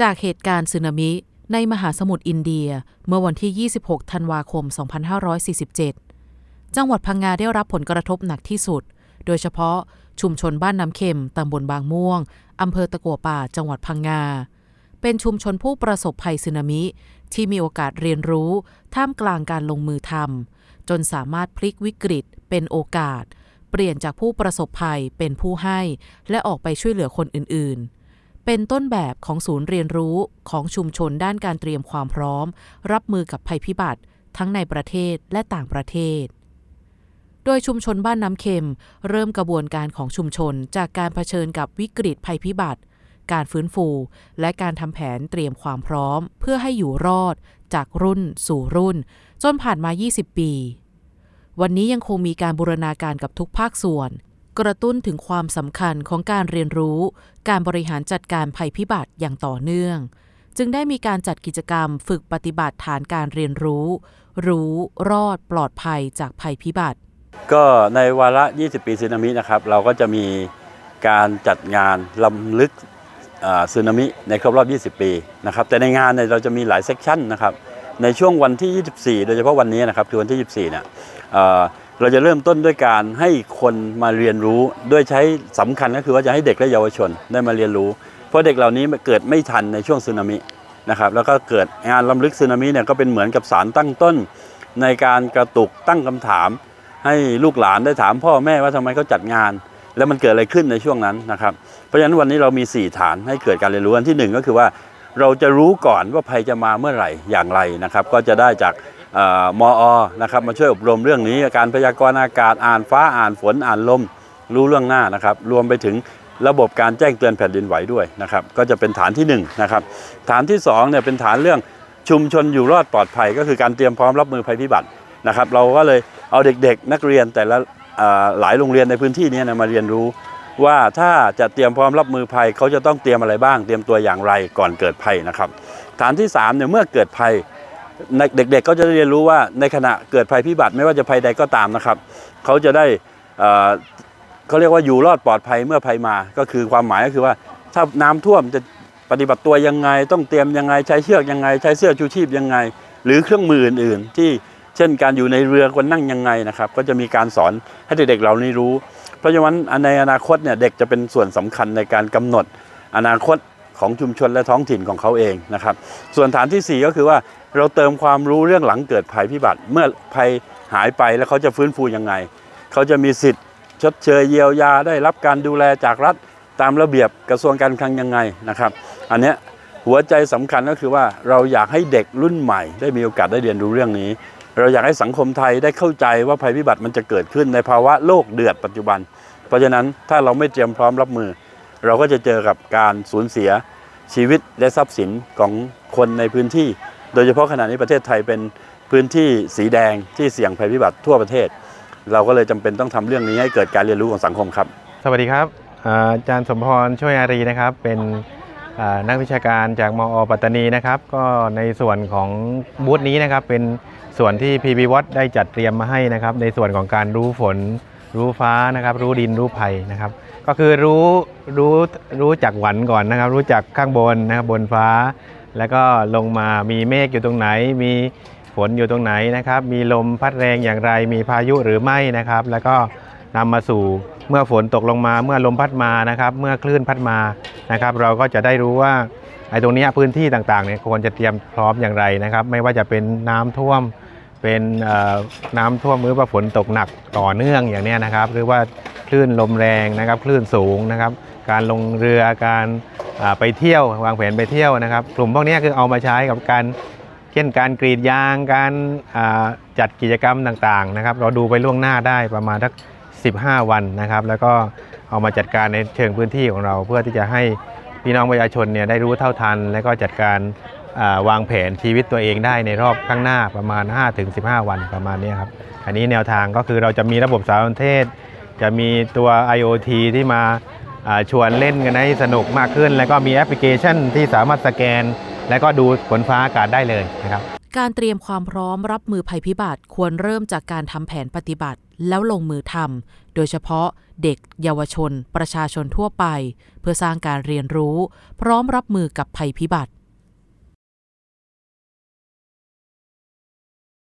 จากเหตุการณ์สึนามิในมหาสมุทรอินเดียเมื่อวันที่ 26 ธันวาคม 2547 จังหวัดพังงาได้รับผลกระทบหนักที่สุด โดยเฉพาะชุมชนบ้านน้ำเค็มตำบลบางม่วงอำเภอตะกัวป่า จังหวัดพังงา เป็นชุมชนผู้ประสบภัยสึนามิ ที่มีโอกาสเรียนรู้ ท่ามกลางการลงมือทำจนสามารถพลิกวิกฤต เป็นโอกาส เปลี่ยนจากผู้ประสบภัยเป็นผู้ให้ และออกไปช่วยเหลือคนอื่นๆ เป็นต้นแบบของศูนย์เรียนรู้ของชุมชนด้านการเตรียมความพร้อม รับมือกับภัยพิบัติ ทั้งในประเทศและต่างประเทศ โดยชุมชนบ้านน้ำเค็ม เริ่มกระบวนการของชุมชนจากการเผชิญกับวิกฤตภัยพิบัติ การฟื้นฟู และการทำแผนเตรียมความพร้อม เพื่อให้อยู่รอด จากรุ่น สู่รุ่น จนผ่านมา 20 ปี วันนี้ยังคงมีการบูรณาการกับทุกภาคส่วน กระตุ้นถึงความสำคัญของการเรียนรู้ การบริหารจัดการภัยพิบัติอย่างต่อเนื่อง จึงได้มีการจัดกิจกรรมฝึกปฏิบัติฐานการเรียนรู้ รู้รอดปลอดภัยจากภัยพิบัติ ก็ในวาระ 20 ปีสึนามินะครับ เราก็จะมีการจัดงานลำลึกสึนามิในครบรอบ 20 ปีนะครับ แต่ในงานเนี่ยเราจะมีหลายเซกชันนะครับ ในช่วงวันที่ 24 โดยเฉพาะวันนี้นะครับคือวันที่ 24 เนี่ย เราจะเริ่มต้นด้วยการให้คนมาเรียนรู้ด้วยใช้สำคัญก็คือว่าจะให้เด็กและเยาวชนได้มาเรียนรู้ เพราะเด็กเหล่านี้เกิดไม่ทันในช่วงสึนามินะครับแล้วก็เกิดงานลำลึกสึนามิเนี่ยก็เป็นเหมือนกับสารตั้งต้น ในการกระตุกตั้งคำถาม ให้ลูกหลานได้ถามพ่อแม่ว่าทำไมเขาจัดงาน แล้วมันเกิดอะไรขึ้นในช่วงนั้นนะครับเพราะฉะนั้นวันนี้เรามี 4 ฐานให้เกิดการเรียนรู้อันที่ 1 ก็คือว่าเราจะรู้ก่อนว่าภัยจะมาเมื่อไหร่อย่างไรนะครับ ก็จะได้จาก มอนะครับมาช่วยอบรมเรื่องนี้การพยากรณ์อากาศอ่านฟ้าอ่านฝนอ่านลม รู้เรื่องหน้านะครับ รวมไปถึงระบบการแจ้งเตือนแผ่นดินไหวด้วยนะครับ ก็จะเป็นฐานที่1นนะครับฐานที่2เนี่ยเป็นฐานเรื่องชุมชนอยู่รอดปลอดภัย ก็คือการเตรียมพร้อมรับมือภัยพิบัตินะครับ เราก็เลยเอาเด็กๆ นักเรียนแต่ละหลายโรงเรียนในพื้นที่นี้นะมาเรียนรู้ว่าถ้าจะเตรียมพร้อมรับมือภัยเขาจะต้องเตรียมอะไรบ้าง เตรียมตัวอย่างไรก่อนเกิดภัยนะครับ ฐานที่3เนี่ยเมื่อเกิดภัย เด็กๆก็จะได้เรียนรู้ว่าในขณะเกิดภัยพิบัติไม่ว่าจะภัยใดก็ตามนะครับ เขาจะได้เอ่อเขาเรียกว่าอยู่รอดปลอดภัยเมื่อภัยมา ก็คือความหมายก็คือว่าถ้าน้ำท่วมจะปฏิบัติตัวยังไง ต้องเตรียมยังไงใช้เชือกยังไง ใช้เสื้อชูชีพยังไง หรือเครื่องมืออื่นๆ ที่เช่นการอยู่ในเรือควรนั่งยังไงนะครับ ก็จะมีการสอนให้เด็กๆเหล่านี้รู้ เพราะฉะนั้นในอนาคตเนี่ยเด็กจะเป็นส่วนสำคัญในการกำหนดอนาคต ของชุมชนและท้องถิ่นของเขาเองนะครับ ส่วนฐานที่ 4 ก็คือว่าเราเติมความรู้เรื่องหลังเกิดภัยพิบัติ เมื่อภัยหายไปแล้วเขาจะฟื้นฟูยังไง เขาจะมีสิทธิ์ชดเชยเยียวยาได้รับการดูแลจากรัฐตามระเบียบกระทรวงการคลังยังไงนะครับ อันเนี้ยหัวใจสำคัญก็คือว่าเราอยากให้เด็กรุ่นใหม่ ได้มีโอกาสได้เรียนรู้เรื่องนี้ เราอยากให้สังคมไทยได้เข้าใจว่าภัยพิบัติมันจะเกิดขึ้นในภาวะโลกเดือดปัจจุบัน เพราะฉะนั้นถ้าเราไม่เตรียมพร้อมรับมือ เราก็จะเจอกับการสูญเสียชีวิตและทรัพย์สินของคนในพื้นที่ โดยเฉพาะขณะนี้ประเทศไทยเป็นพื้นที่สีแดงที่เสี่ยงภัยพิบัติทั่วประเทศ เราก็เลยจำเป็นต้องทำเรื่องนี้ให้เกิดการเรียนรู้ของสังคมครับ สวัสดีครับอาจารย์สมพรช่วยอารีนะครับ เป็นนักวิชาการจากมอปัตตานีนะครับ ก็ในส่วนของบูธนี้นะครับเป็นส่วนที่ PB w a t ได้จัดเตรียมมาให้นะครับ ในส่วนของการรู้ฝน รู้ฟ้านะครับ รู้ดินรู้ภัยนะครับ ก็คือรู้รู้รู้จากหวันก่อนนะครับ รู้จักข้างบนนะครับบนฟ้า แล้วก็ลงมามีเมฆอยู่ตรงไหน มีฝนอยู่ตรงไหนนะครับ มีลมพัดแรงอย่างไร มีพายุหรือไม่นะครับ แล้วก็นำมาสู่เมื่อฝนตกลงมา เมื่อลมพัดมานะครับ เมื่อคลื่นพัดมานะครับ เราก็จะได้รู้ว่าไอ้ตรงนี้พื้นที่ต่างๆเนี่ยควรจะเตรียมพร้อมอย่างไรนะครับ ไม่ว่าจะเป็นน้ำท่วม เป็นน้ำท่วมหรือว่าฝนตกหนักต่อเนื่องอย่างนี้นะครับ หรือว่าคลื่นลมแรงนะครับ คลื่นสูงนะครับ การลงเรือการไปเที่ยววางแผนไปเที่ยวนะครับ กลุ่มพวกนี้คือเอามาใช้กับการเช่นการกรีดยางการจัดกิจกรรมต่างๆนะครับ เราดูไปล่วงหน้าได้ประมาณทัก15 วันนะครับ แล้วก็เอามาจัดการในเชิงพื้นที่ของเรา เพื่อที่จะให้พี่น้องประชาชนเนี่ยได้รู้เท่าทัน และก็จัดการ วางแผนชีวิตตัวเองได้ในรอบข้างหน้าประมาณ 5-15 วันประมาณนี้ครับ อันนี้แนวทางก็คือเราจะมีระบบสารสนเทศ จะมีตัว IoT ที่มาชวนเล่นกันให้สนุกมากขึ้น แล้วก็มีแอปพลิเคชันที่สามารถสแกน แล้วก็ดูฝนฟ้าอากาศได้เลยนะครับการเตรียมความพร้อมรับมือภัยพิบัติควรเริ่มจากการทำแผนปฏิบัติแล้วลงมือทำโดยเฉพาะเด็กเยาวชน ประชาชนทั่วไป เพื่อสร้างการเรียนรู้ พร้อมรับมือกับภัยพิบัติ